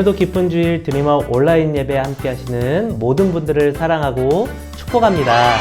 오늘도 기쁜 주일 드리머 온라인 예배 함께 하시는 모든 분들을 사랑하고 축복합니다.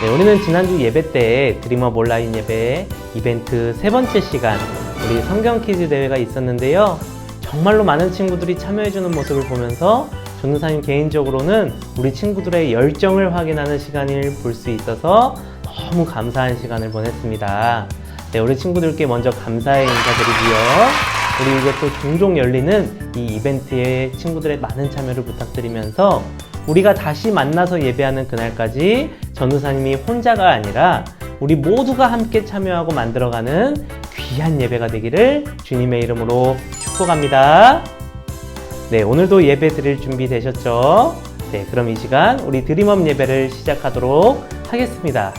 네, 우리는 지난주 예배 때 드리머 온라인 예배 이벤트 세 번째 시간 우리 성경 퀴즈 대회가 있었는데요. 정말로 많은 친구들이 참여해주는 모습을 보면서 전도사님 개인적으로는 우리 친구들의 열정을 확인하는 시간을 볼 수 있어서 너무 감사한 시간을 보냈습니다. 네, 우리 친구들께 먼저 감사의 인사드리고요. 우리 이제 또 종종 열리는 이 이벤트에 친구들의 많은 참여를 부탁드리면서 우리가 다시 만나서 예배하는 그날까지 전도사님이 혼자가 아니라 우리 모두가 함께 참여하고 만들어가는 귀한 예배가 되기를 주님의 이름으로 축복합니다. 네, 오늘도 예배 드릴 준비 되셨죠? 네, 그럼 이 시간 우리 드림업 예배를 시작하도록 하겠습니다.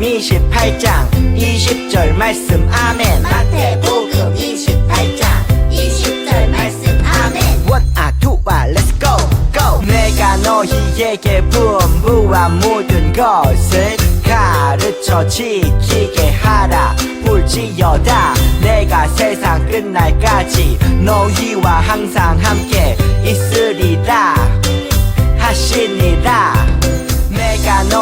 마태복음 28장 20절 말씀 아멘. 마태복음 28장 20절 말씀 아멘. 원아 투아 렛츠고 고 내가 너희에게 분부와 모든 것을 가르쳐 지키게 하라. 볼지어다. 내가 세상 끝날까지 너희와 항상 함께 있으리라. 하시니라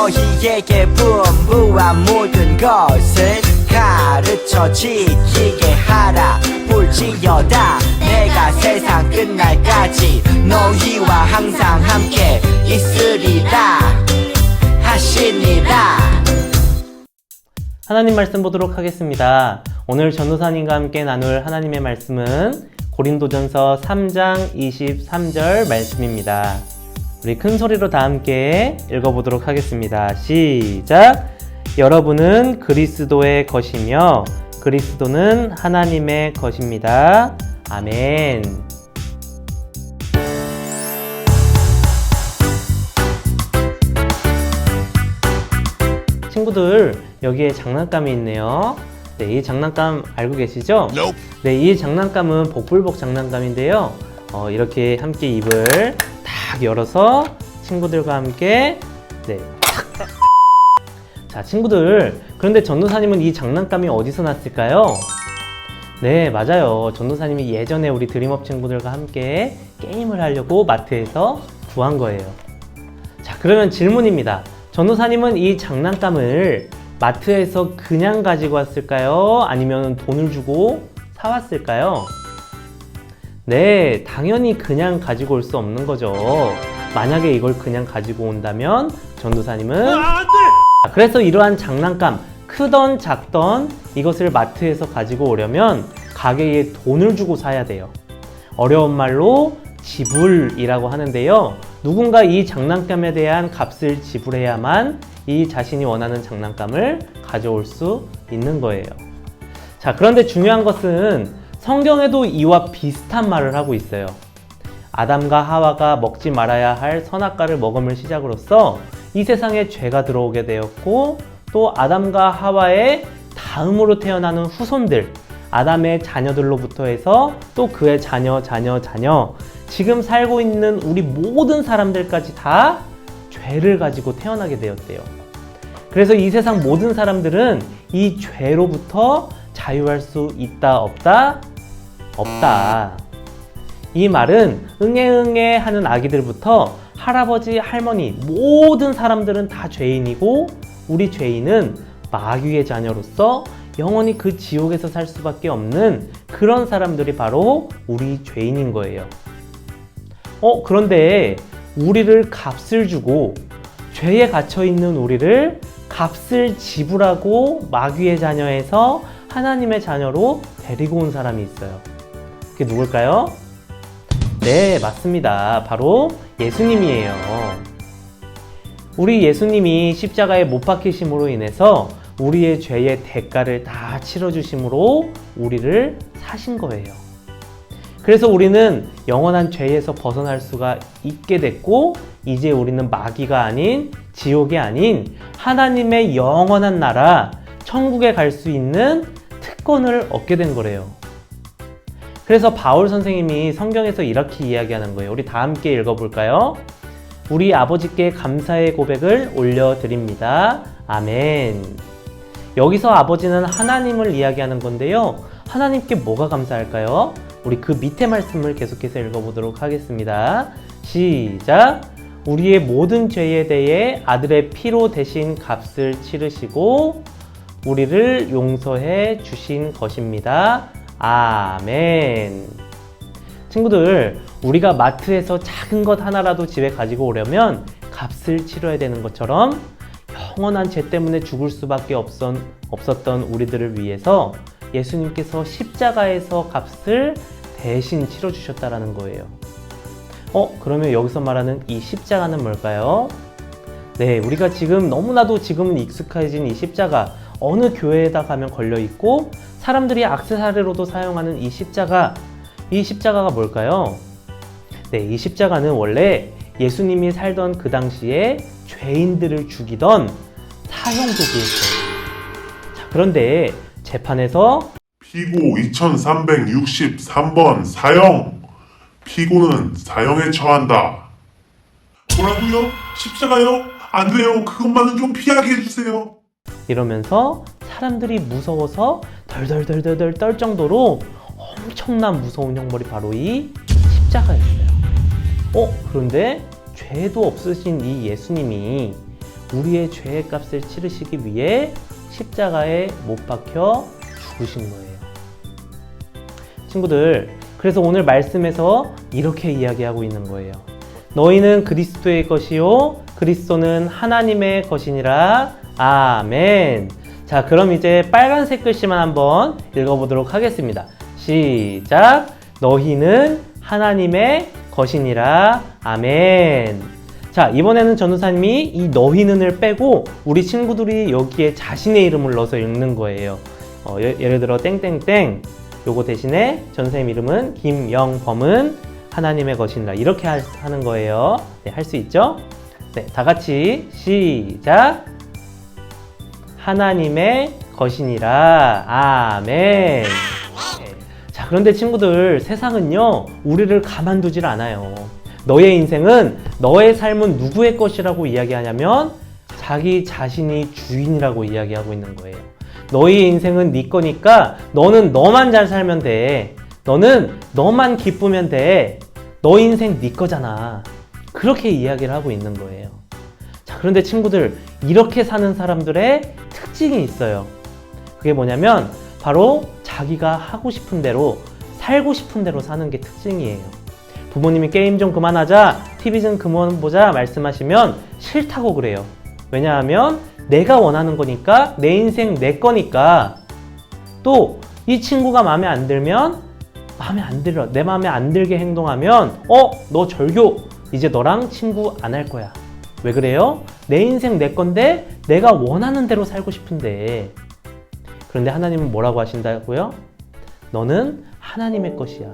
너희에게 분부와 모든 것을 가르쳐 지키게 하라 볼지어다 내가 세상 끝날까지 너희와 항상 함께 있으리라 하시니라 하나님 말씀 보도록 하겠습니다. 오늘 전도사님과 함께 나눌 하나님의 말씀은 고린도전서 3장 23절 말씀입니다. 우리 큰 소리로 다 함께 읽어보도록 하겠습니다. 시작! 여러분은 그리스도의 것이며 그리스도는 하나님의 것입니다. 아멘. 친구들 여기에 장난감이 있네요. 네, 이 장난감 알고 계시죠? 네, 이 장난감은 복불복 장난감인데요. 어, 이렇게 함께 입을 탁 열어서 친구들과 함께 네. 탁. 자, 친구들. 그런데 전도사님은 이 장난감이 어디서 났을까요? 네, 맞아요. 전도사님이 예전에 우리 드림업 친구들과 함께 게임을 하려고 마트에서 구한 거예요. 자, 그러면 질문입니다. 전도사님은 이 장난감을 마트에서 그냥 가지고 왔을까요? 아니면 돈을 주고 사왔을까요? 네, 당연히 그냥 가지고 올 수 없는 거죠. 만약에 이걸 그냥 가지고 온다면 전도사님은 아, 그래서 이러한 장난감 크던 작던 이것을 마트에서 가지고 오려면 가게에 돈을 주고 사야 돼요. 어려운 말로 지불이라고 하는데요. 누군가 이 장난감에 대한 값을 지불해야만 이 자신이 원하는 장난감을 가져올 수 있는 거예요. 자, 그런데 중요한 것은 성경에도 이와 비슷한 말을 하고 있어요. 아담과 하와가 먹지 말아야 할 선악과를 먹음을 시작으로써 이 세상에 죄가 들어오게 되었고 또 아담과 하와의 다음으로 태어나는 후손들 아담의 자녀들로부터 해서 또 그의 자녀 자녀 자녀 지금 살고 있는 우리 모든 사람들까지 다 죄를 가지고 태어나게 되었대요. 그래서 이 세상 모든 사람들은 이 죄로부터 자유할 수 있다 없다 없다. 이 말은 응애응애 하는 아기들부터 할아버지, 할머니 모든 사람들은 다 죄인이고 우리 죄인은 마귀의 자녀로서 영원히 그 지옥에서 살 수밖에 없는 그런 사람들이 바로 우리 죄인인 거예요. 어, 그런데 우리를 값을 주고 죄에 갇혀 있는 우리를 값을 지불하고 마귀의 자녀에서 하나님의 자녀로 데리고 온 사람이 있어요. 그게 누굴까요? 네, 맞습니다. 바로 예수님이에요. 우리 예수님이 십자가에 못 박히심으로 인해서 우리의 죄의 대가를 다 치러주심으로 우리를 사신 거예요. 그래서 우리는 영원한 죄에서 벗어날 수가 있게 됐고, 이제 우리는 마귀가 아닌, 지옥이 아닌, 하나님의 영원한 나라, 천국에 갈 수 있는 특권을 얻게 된 거래요. 그래서 바울 선생님이 성경에서 이렇게 이야기하는 거예요. 우리 다 함께 읽어볼까요? 우리 아버지께 감사의 고백을 올려드립니다. 아멘. 여기서 아버지는 하나님을 이야기하는 건데요. 하나님께 뭐가 감사할까요? 우리 그 밑에 말씀을 계속해서 읽어보도록 하겠습니다. 시작. 우리의 모든 죄에 대해 아들의 피로 대신 값을 치르시고 우리를 용서해 주신 것입니다. 아멘. 친구들, 우리가 마트에서 작은 것 하나라도 집에 가지고 오려면 값을 치러야 되는 것처럼 영원한 죄 때문에 죽을 수밖에 없었, 없었던 우리들을 위해서 예수님께서 십자가에서 값을 대신 치러주셨다라는 거예요. 어, 그러면 여기서 말하는 이 십자가는 뭘까요? 네, 우리가 지금 너무나도 지금은 익숙해진 이 십자가, 어느 교회에다 가면 걸려 있고, 사람들이 악세사리로도 사용하는 이 십자가, 이 십자가가 뭘까요? 네, 이 십자가는 원래 예수님이 살던 그 당시에 죄인들을 죽이던 사형도구였어요. 자, 그런데 재판에서 피고 2363번 사형. 피고는 사형에 처한다. 뭐라고요? 십자가요? 안 돼요. 그것만은 좀 피하게 해주세요. 이러면서 사람들이 무서워서 덜덜덜덜덜 떨 정도로 엄청난 무서운 형벌이 바로 이 십자가였어요. 어, 그런데 죄도 없으신 이 예수님이 우리의 죄의 값을 치르시기 위해 십자가에 못 박혀 죽으신 거예요. 친구들, 그래서 오늘 말씀에서 이렇게 이야기하고 있는 거예요. 너희는 그리스도의 것이요, 그리스도는 하나님의 것이니라. 아멘. 자, 그럼 이제 빨간색 글씨만 한번 읽어보도록 하겠습니다. 시작. 너희는 하나님의 것이니라. 아멘. 자, 이번에는 전도사님이 이 너희는을 빼고 우리 친구들이 여기에 자신의 이름을 넣어서 읽는 거예요. 어, 예, 예를 들어 땡땡땡 요거 대신에 전사님 이름은 김영범은 하나님의 것이니라 이렇게 하, 는 거예요. 네, 할 수 있죠? 네, 다 같이 시작. 하나님의 것이니라. 아멘. 자, 그런데 친구들, 세상은요, 우리를 가만두질 않아요. 너의 인생은, 너의 삶은 누구의 것이라고 이야기하냐면, 자기 자신이 주인이라고 이야기하고 있는 거예요. 너의 인생은 네 거니까, 너는 너만 잘 살면 돼. 너는 너만 기쁘면 돼. 너 인생 네 거잖아. 그렇게 이야기를 하고 있는 거예요. 자, 그런데 친구들, 이렇게 사는 사람들의 특징이 있어요. 그게 뭐냐면, 바로 자기가 하고 싶은 대로, 살고 싶은 대로 사는 게 특징이에요. 부모님이 게임 좀 그만하자, TV 좀 그만 보자 말씀하시면 싫다고 그래요. 왜냐하면 내가 원하는 거니까, 내 인생 내 거니까, 또 이 친구가 마음에 안 들면, 마음에 안 들어. 내 마음에 안 들게 행동하면, 어, 너 절교. 이제 너랑 친구 안 할 거야. 왜 그래요? 내 인생 내 건데 내가 원하는 대로 살고 싶은데. 그런데 하나님은 뭐라고 하신다고요? 너는 하나님의 것이야.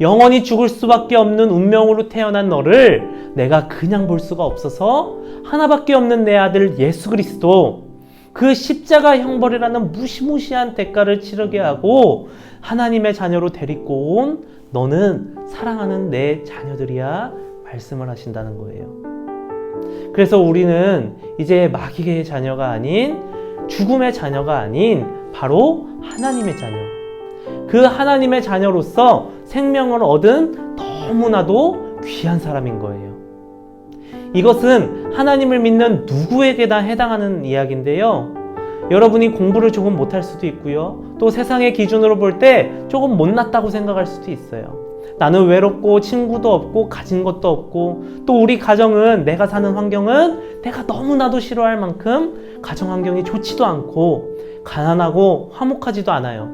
영원히 죽을 수밖에 없는 운명으로 태어난 너를 내가 그냥 볼 수가 없어서 하나밖에 없는 내 아들 예수 그리스도 그 십자가 형벌이라는 무시무시한 대가를 치르게 하고 하나님의 자녀로 데리고 온 너는 사랑하는 내 자녀들이야 말씀을 하신다는 거예요. 그래서 우리는 이제 마귀의 자녀가 아닌 죽음의 자녀가 아닌 바로 하나님의 자녀. 그 하나님의 자녀로서 생명을 얻은 너무나도 귀한 사람인 거예요. 이것은 하나님을 믿는 누구에게나 해당하는 이야기인데요. 여러분이 공부를 조금 못할 수도 있고요. 또 세상의 기준으로 볼 때 조금 못났다고 생각할 수도 있어요. 나는 외롭고 친구도 없고 가진 것도 없고 또 우리 가정은 내가 사는 환경은 내가 너무나도 싫어할 만큼 가정 환경이 좋지도 않고 가난하고 화목하지도 않아요.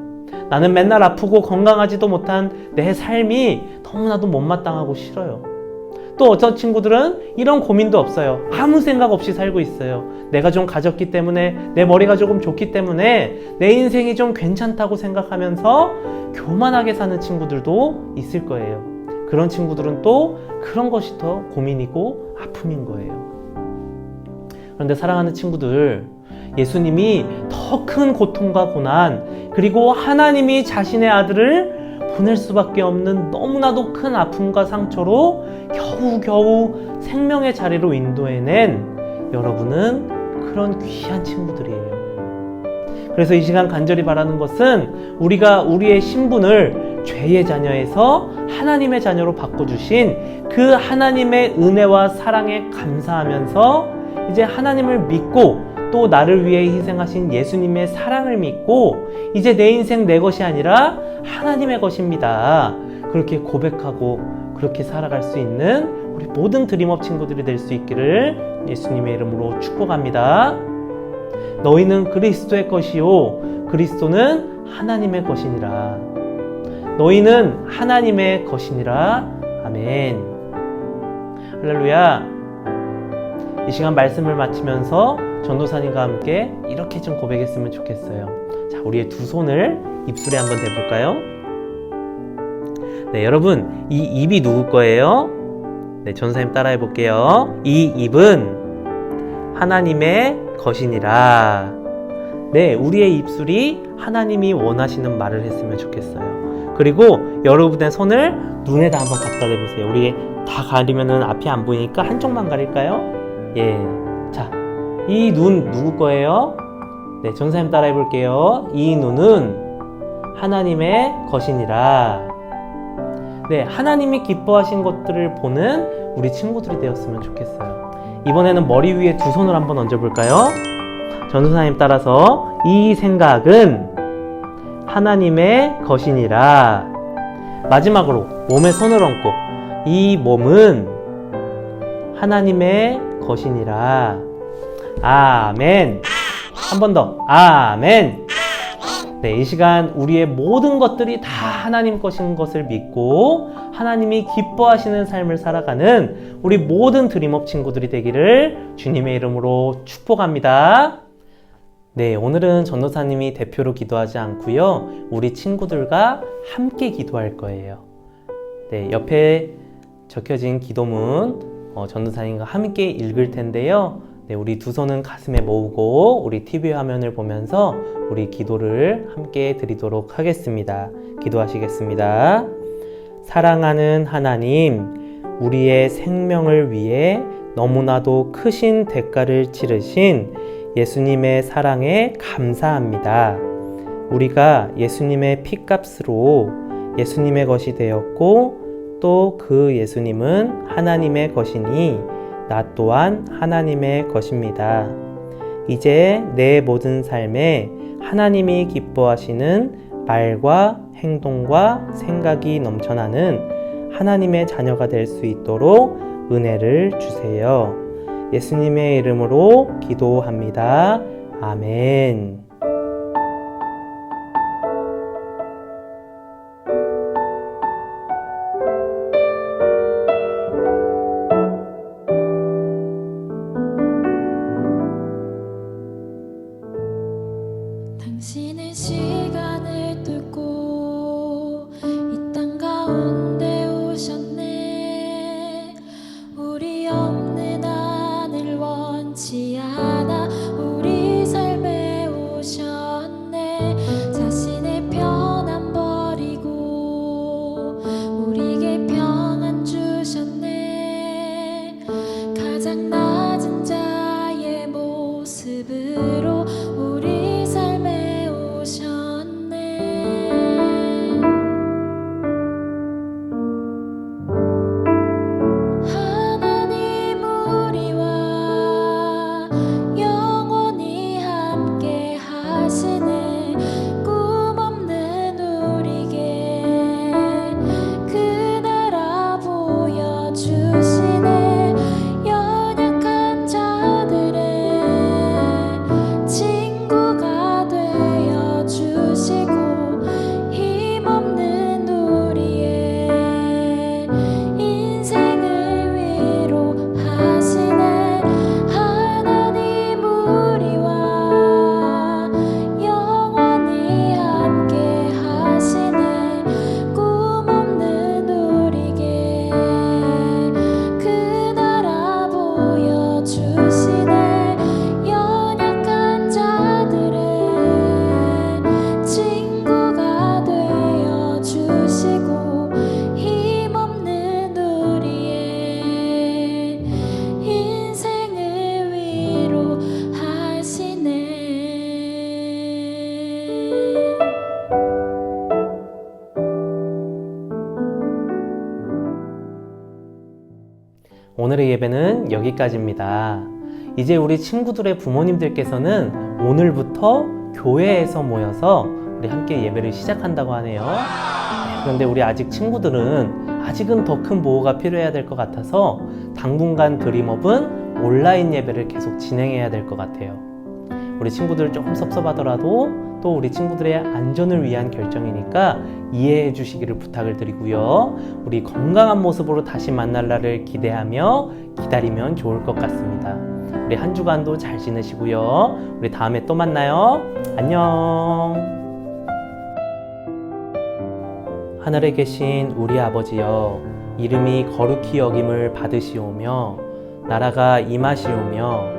나는 맨날 아프고 건강하지도 못한 내 삶이 너무나도 못마땅하고 싫어요. 또 어떤 친구들은 이런 고민도 없어요. 아무 생각 없이 살고 있어요. 내가 좀 가졌기 때문에, 내 머리가 조금 좋기 때문에, 내 인생이 좀 괜찮다고 생각하면서 교만하게 사는 친구들도 있을 거예요. 그런 친구들은 또 그런 것이 더 고민이고 아픔인 거예요. 그런데 사랑하는 친구들, 예수님이 더 큰 고통과 고난, 그리고 하나님이 자신의 아들을 보낼 수밖에 없는 너무나도 큰 아픔과 상처로 겨우겨우 생명의 자리로 인도해낸 여러분은 그런 귀한 친구들이에요. 그래서 이 시간 간절히 바라는 것은 우리가 우리의 신분을 죄의 자녀에서 하나님의 자녀로 바꿔주신 그 하나님의 은혜와 사랑에 감사하면서 이제 하나님을 믿고 또 나를 위해 희생하신 예수님의 사랑을 믿고 이제 내 인생 내 것이 아니라 하나님의 것입니다. 그렇게 고백하고 그렇게 살아갈 수 있는 우리 모든 드림업 친구들이 될 수 있기를 예수님의 이름으로 축복합니다. 너희는 그리스도의 것이요 그리스도는 하나님의 것이니라. 너희는 하나님의 것이니라. 아멘. 할렐루야. 이 시간 말씀을 마치면서 전도사님과 함께 이렇게 좀 고백했으면 좋겠어요. 자, 우리의 두 손을 입술에 한번 대볼까요? 네, 여러분, 이 입이 누구 거예요? 네, 전사님 따라해 볼게요. 이 입은 하나님의 것이니라. 네, 우리의 입술이 하나님이 원하시는 말을 했으면 좋겠어요. 그리고 여러분의 손을 눈에다 한번 갖다 대보세요. 우리 다 가리면은 앞이 안 보이니까 한쪽만 가릴까요? 예. 자, 이 눈 누구 거예요? 네, 전사님 따라 해볼게요. 이 눈은 하나님의 것이니라. 네, 하나님이 기뻐하신 것들을 보는 우리 친구들이 되었으면 좋겠어요. 이번에는 머리 위에 두 손을 한번 얹어볼까요? 전도사님 따라서 이 생각은 하나님의 것이니라. 마지막으로 몸에 손을 얹고 이 몸은 하나님의 것이니라. 아멘. 한 번 더. 아멘. 네, 이 시간 우리의 모든 것들이 다 하나님 것인 것을 믿고 하나님이 기뻐하시는 삶을 살아가는 우리 모든 드림업 친구들이 되기를 주님의 이름으로 축복합니다. 네, 오늘은 전도사님이 대표로 기도하지 않고요. 우리 친구들과 함께 기도할 거예요. 네, 옆에 적혀진 기도문 어, 전도사님과 함께 읽을 텐데요. 네, 우리 두 손은 가슴에 모으고 우리 TV 화면을 보면서 우리 기도를 함께 드리도록 하겠습니다. 기도하시겠습니다. 사랑하는 하나님, 우리의 생명을 위해 너무나도 크신 대가를 치르신 예수님의 사랑에 감사합니다. 우리가 예수님의 피값으로 예수님의 것이 되었고 또 그 예수님은 하나님의 것이니 나 또한 하나님의 것입니다. 이제 내 모든 삶에 하나님이 기뻐하시는 말과 행동과 생각이 넘쳐나는 하나님의 자녀가 될 수 있도록 은혜를 주세요. 예수님의 이름으로 기도합니다. 아멘. 당신은 시 여기까지입니다. 이제 우리 친구들의 부모님들께서는 오늘부터 교회에서 모여서 우리 함께 예배를 시작한다고 하네요. 그런데 우리 아직 친구들은 아직은 더 큰 보호가 필요해야 될 것 같아서 당분간 드림업은 온라인 예배를 계속 진행해야 될 것 같아요. 우리 친구들 조금 섭섭하더라도 또 우리 친구들의 안전을 위한 결정이니까 이해해 주시기를 부탁을 드리고요. 우리 건강한 모습으로 다시 만날 날을 기대하며 기다리면 좋을 것 같습니다. 우리 한 주간도 잘 지내시고요. 우리 다음에 또 만나요. 안녕. 하늘에 계신 우리 아버지여, 이름이 거룩히 여김을 받으시오며, 나라가 임하시오며,